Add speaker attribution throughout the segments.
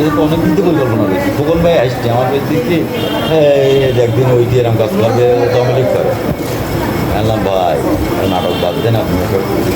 Speaker 1: এই তো অনেক কিন্তু পরিকল্পনা করেছি খোকন ভাই আসছে, আমার ব্যক্তিতে একদিন ওই যে এরকম কাজ করবে দমলিক করে বললাম, ভাই নাটক বাদ দেন আপনি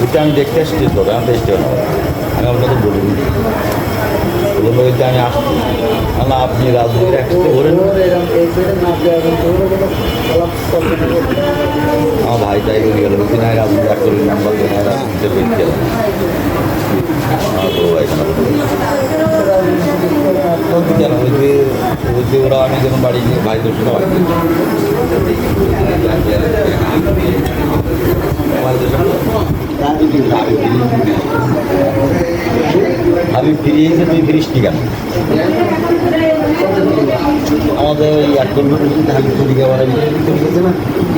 Speaker 1: ওইটা আমি দেখতে আসছি তবে আমি দেখতে না। আমি আপনাকে বলুন। খোকন ভাই আমি আসছি। আল্লাহ আপনি রাজনীতির একসাথে ধরেন আমার ভাই তাই বলে গেল বলছি না রাজনীতি এক করে নাম্বার দেয় না রাজনীতিতে বেরিয়ে গেল যে ওরা আমি যখন বাড়ি গিয়ে ভাই দোষ বাড়ি আমি ফিরিয়ে এসে তুই ফিরিস নি কেন? আমাদের ওই এক আমি ফিরি ফিরে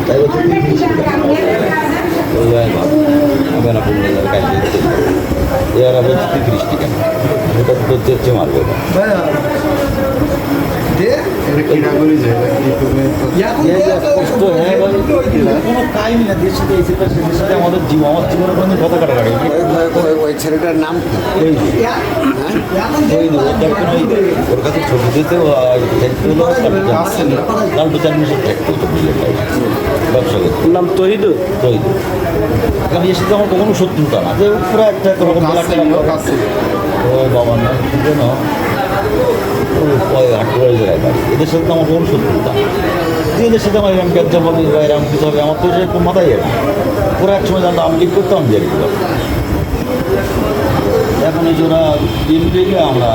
Speaker 1: তাই বলছে তুই কাজে এবার আমি তুই ফিরিস নি কেন? ওটা তো চেচ্ছে মারবে কষ্ট হ্যাঁ কোনো টাইম না সাথে এসে সাথে আমাদের জীবন আমার জীবনের কোনো কথা
Speaker 2: ওই ছেলেটার নাম
Speaker 1: ওর কাছে ছবি দিতে ও লালটু চার মিশন ট্যাক্ট করতো ব্যবসা করতো।
Speaker 3: নাম তহিদু?
Speaker 1: তো ওই কারণ এর সাথে আমার কখনো শত্রুতা না। যে পুরো একটা রকম ও বাবা না এদের সাথে তো আমার কোনো শত্রুতা এদের সাথে আমার এরকম ক্যাপচার হবে বা এরকম কিছু হবে আমার তো সেরকম মাথায় না। ওরা এক সময় জানতো আমি লিখ করতাম যে এখন এই যে ওরা টিম আমরা